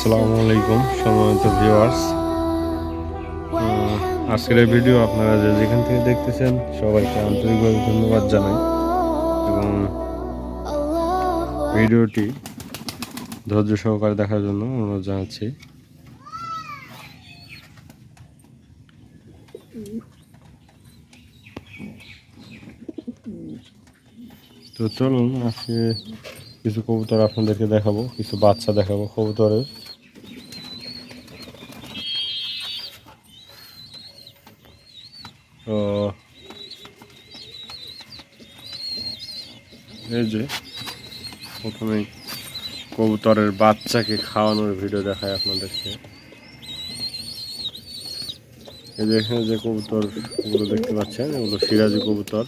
আসসালামু আলাইকুম, সম্মানিত ভিউয়ার্স আজকের এই ভিডিও আপনারা যে যেখান থেকে দেখতেছেন, সবাইকে আন্তরিকভাবে ধন্যবাদ জানাই। এবং ভিডিওটি ধৈর্য সহকারে দেখার জন্য অনুরোধ জানাচ্ছি। তো চলুন, আজকে কিছু কবুতর আপনাদেরকে দেখাবো, কিছু বাচ্চা দেখাবো কবুতরের তো এই যে প্রথমেই কবুতরের বাচ্চাকে খাওয়ানোর ভিডিও দেখায় আপনাদেরকে। এই যে এখানে যে কবুতরগুলো দেখতে পাচ্ছেন, এগুলো সিরাজি কবুতর।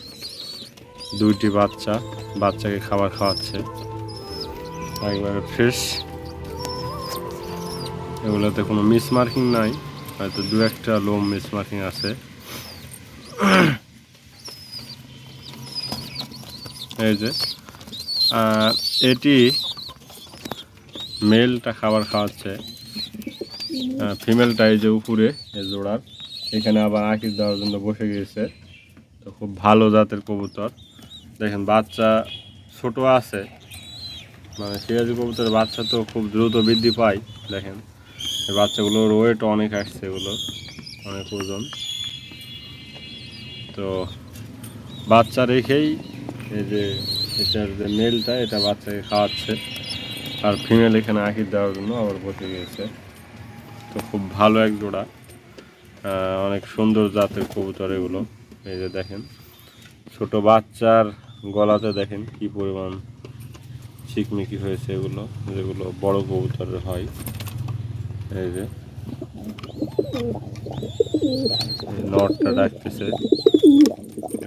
দুইটি বাচ্চা, বাচ্চাকে খাবার খাওয়াচ্ছে। একবারে ফ্রেশ এগুলোতে কোনো মিস মার্কিং নাই, হয়তো দু একটা লোম মিস মার্কিং আছে। এই যে এটি মেলটা খাবার খাওয়াচ্ছে। ফিমেলটা এই যে উপরে, এই জোড়ার। এখানে আবার আঁকির দেওয়ার জন্য বসে গিয়েছে। তো খুব ভালো জাতের কবুতর। দেখেন, বাচ্চা ছোট আছে। মানে সিরাজি কবুতরের বাচ্চা তো খুব দ্রুত বৃদ্ধি পায়। দেখেন, এই বাচ্চাগুলোর ওয়েট অনেক আসছে এগুলো, অনেক ওজন। তো বাচ্চা রেখেই এই যে এটার যে মেলটা, এটা বাচ্চাকে খাওয়াচ্ছে। আর ফিমেল এখানে আঁকি দেওয়ার জন্য আবার বসে গিয়েছে। তো খুব ভালো এক জোড়া। অনেক সুন্দর জাতের কবুতর এগুলো। এই যে দেখেন, ছোট বাচ্চার গলাতে দেখেন কি পরিমাণ চিকমিকি হয়েছে এগুলো, যেগুলো বড় কবুতরের হয়। এই যে নটটা ডাকতেছে।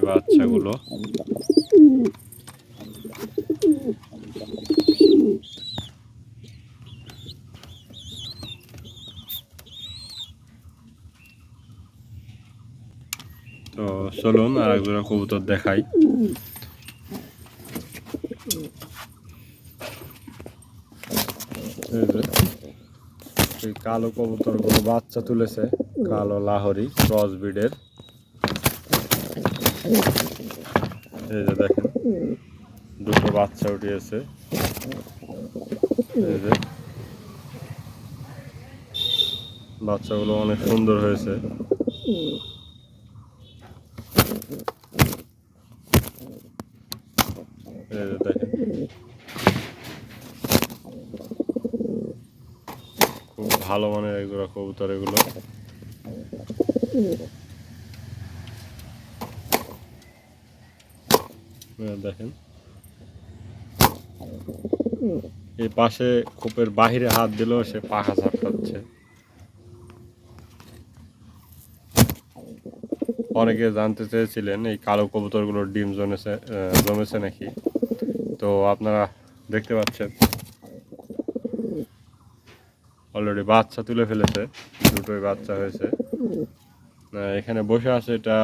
বাচ্চাগুলো তো চলুন, আর এক কবুতর দেখাই। এই কালো কবুতরগুলো বাচ্চা তুলেছে, কালো লাহরি, ক্রস ব্রিডের। এই যে দেখেন, দুটো বাচ্চা উঠিয়েছে। বাচ্চাগুলো অনেক সুন্দর হয়েছে। খুব ভালো মানের এগুলো, কবুতর এগুলো। দেখেন। এই পাশে খোপের বাহিরে হাত দিলেও সে পাখা ঝাপটাচ্ছে। অনেকে জানতে চেয়েছিলেন, এই কালো কবুতরগুলোর ডিম জমেছে জমেছে নাকি? তো আপনারা দেখতে পাচ্ছেন। অলরেডি বাচ্চা তুলে ফেলেছে, দুটোই বাচ্চা হয়েছে। এখানে বসে আছে এটা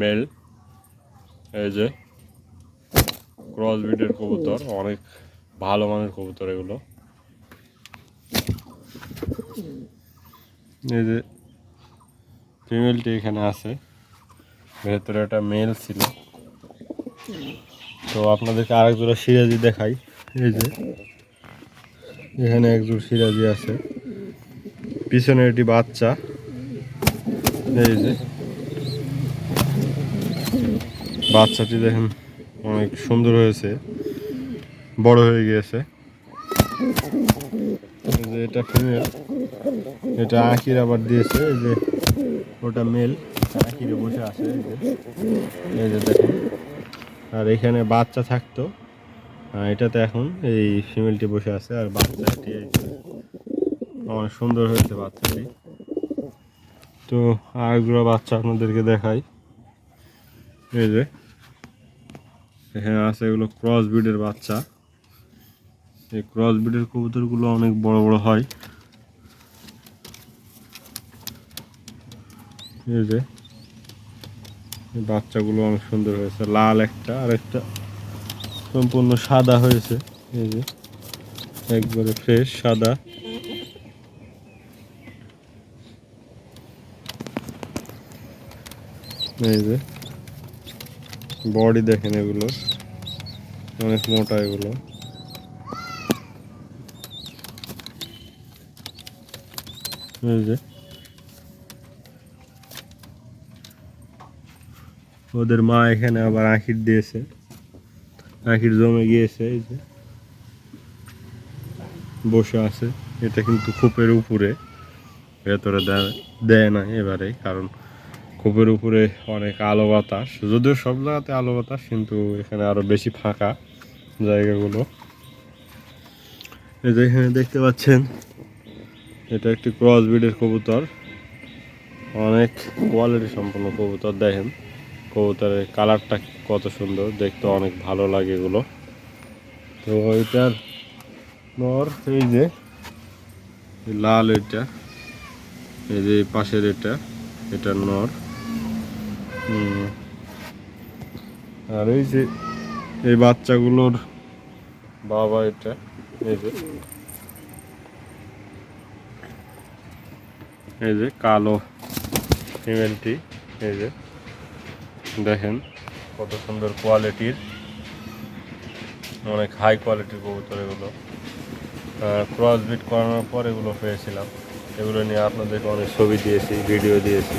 মেল, এই যে ক্রস ব্রিডের কবুতর, অনেক ভালো মানের কবুতর এগুলো। এই যে ফিমেলটি এখানে আছে। ভেতরে একটা মেল ছিল। তো আপনাদেরকে আরেক জোড়া সিরাজি দেখাই। এই যে, এখানে এক জোড় সিরাজি আছে। পিছনে একটি বাচ্চা। এই যে, বাচ্চাটি দেখেন অনেক সুন্দর হয়েছে, বড় হয়ে গিয়েছে। এটা ফিমেল এটা আঁকির আবার দিয়েছে। এই যে, ওটা মেল আঁকিরে বসে এই যে। আর এখানে বাচ্চা থাকতো। এটাতে এখন এই ফিমেলটি বসে আছে আর বাচ্চাটি অনেক সুন্দর হয়েছে বাচ্চাটি। তো আরেকগুলো বাচ্চা আপনাদেরকে দেখাই। এই যে। এখানে আছে এগুলো ক্রস ব্রিডের বাচ্চা। এই ক্রস ব্রিডের কবুতরগুলো অনেক বড় বড় হয়। এই যে। বাচ্চাগুলো অনেক সুন্দর হয়েছে। লাল একটা, আর একটা সম্পূর্ণ সাদা হয়েছে। এই যে, একবারে ফ্রেশ সাদা। এই যে বডি দেখেন এগুলো। অনেক মোটা এগুলো। এই যে। ওদের মা এখানে আবার আখির দিয়েছে। আখির জমে গিয়েছে, এই যে। বসে আছে। এটা কিন্তু কূপের উপরে। ভেতরে দেয় না এবারে কারণ কূপের উপরে অনেক আলো বাতাস। যদিও সব জায়গাতে আলো বাতাস, কিন্তু এখানে আরও বেশি ফাঁকা জায়গাগুলো। এই যে এখানে দেখতে পাচ্ছেন, এটা একটি ক্রস ব্রিডের কবুতর। অনেক কোয়ালিটি সম্পন্ন কবুতর, দেখেন। কবুতরের কালারটা কত সুন্দর, দেখতে অনেক ভালো লাগে এগুলো। তো এটার নর, এই যে লাল এটা, এই যে পাশের এটা এটা নর। আর এই যে এই বাচ্চাগুলোর বাবা এটা, এই যে এই যে কালো ফিমেলটি এই যে। দেখেন। কত সুন্দর কোয়ালিটির অনেক হাই কোয়ালিটির কবুতর এগুলো। ক্রস বিট করানোর পর এগুলো পেয়েছিলাম। এগুলো নিয়ে আপনাদেরকে অনেক ছবি দিয়েছি ভিডিও দিয়েছি।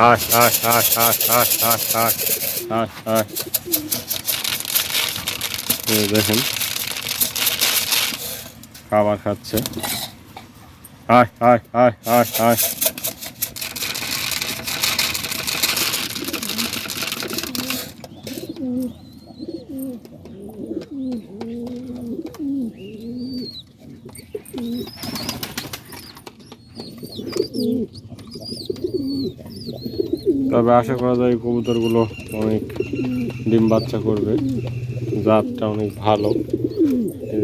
হাস হাস হাস হাস হাস হাস হাস হাস এই দেখেন। খাবার খাচ্ছে। তবে আশা করা যায় কবুতরগুলো অনেক ডিম বাচ্চা করবে। জাতটা অনেক ভালো।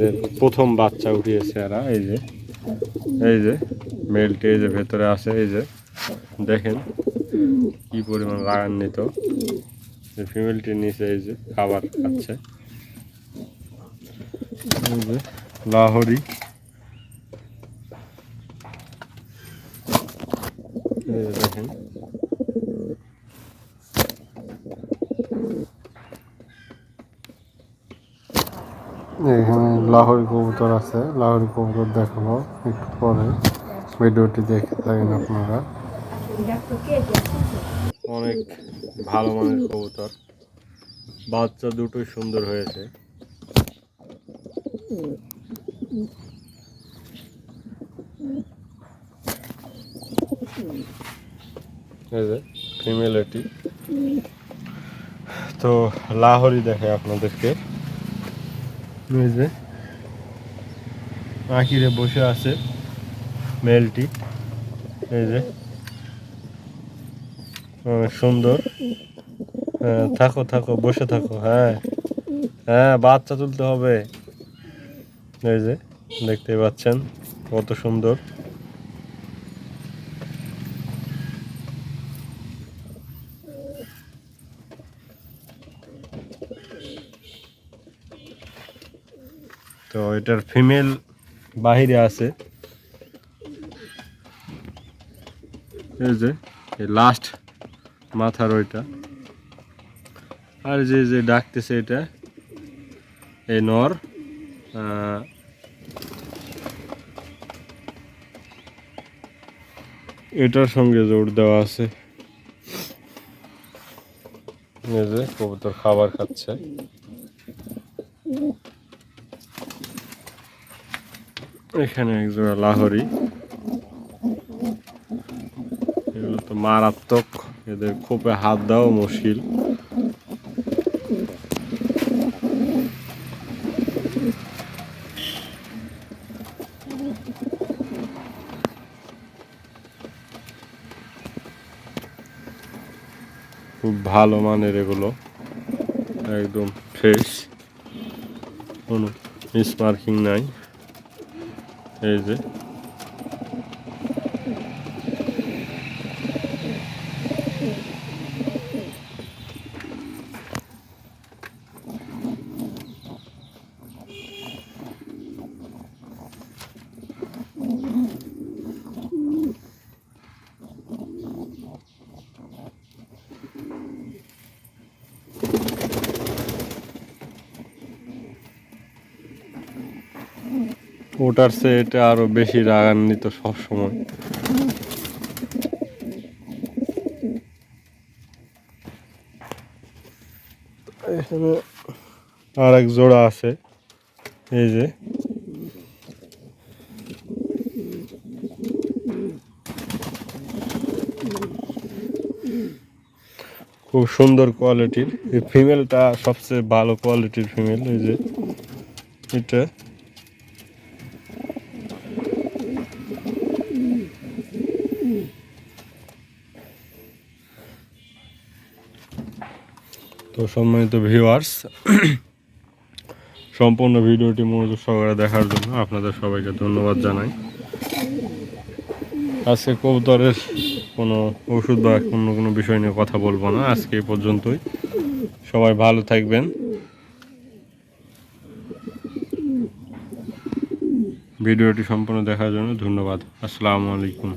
যে প্রথম বাচ্চা উঠিয়েছে এরা, এই যে এই যে, মেলটি এই যে ভেতরে আছে, এই যে, দেখেন কি পরিমাণ রাগান্বিত ফিমেলটির নিচে এই যে খাবার খাচ্ছে। এই যে লাহরি। এই যে দেখেন। এখানে লাহোরি কবুতর আছে। লাহোরি কবুতর দেখাবো একটু পরে। ভিডিওটি দেখে থাকেন আপনারা। অনেক ভালো মানের কবুতর। বাচ্চা দুটোই সুন্দর হয়েছে। ফিমেল এটি। তো লাহোরি দেখে আপনাদেরকে। যে আঁকিরে বসে আছে মেলটি। এই যে। সুন্দর। হ্যাঁ থাকো থাকো, বসে থাকো হ্যাঁ। হ্যাঁ বাচ্চা তুলতে হবে। এই যে দেখতে পাচ্ছেন, কত সুন্দর। তো এটার ফিমেল বাহিরে আছে। এই যে লাস্ট মাথার ওইটা। আর যে যে ডাকতেছে এটা, এই নর এটার সঙ্গে জোর দেওয়া আছে। কবুতর খাবার খাচ্ছে। এখানে একজোড়া লাহরি। এগুলো তো মারাত্মক। এদের খোপে হাত দেওয়া মুশকিল। খুব ভালো মানের এগুলো। একদম ফ্রেশ কোনো মিস মার্কিং নাই। এই যে ওটার চেয়ে এটা আরও বেশি রাগান্বিত সবসময়। এখানে আর এক জোড়া আছে, এই যে। খুব সুন্দর কোয়ালিটির ফিমেলটা সবচেয়ে ভালো কোয়ালিটির ফিমেল এই যে। এটা। তো সম্মানিত ভিউয়ার্স সম্পূর্ণ ভিডিওটি মনোযোগ সহকারে দেখার জন্য আপনাদের সবাইকে ধন্যবাদ জানাই। আজকে কবুতরের কোনো ওষুধ বা অন্য কোনো বিষয় নিয়ে কথা বলব না, আজকে এই পর্যন্তই। সবাই ভালো থাকবেন। ভিডিওটি সম্পূর্ণ দেখার জন্য ধন্যবাদ। আসসালামু আলাইকুম।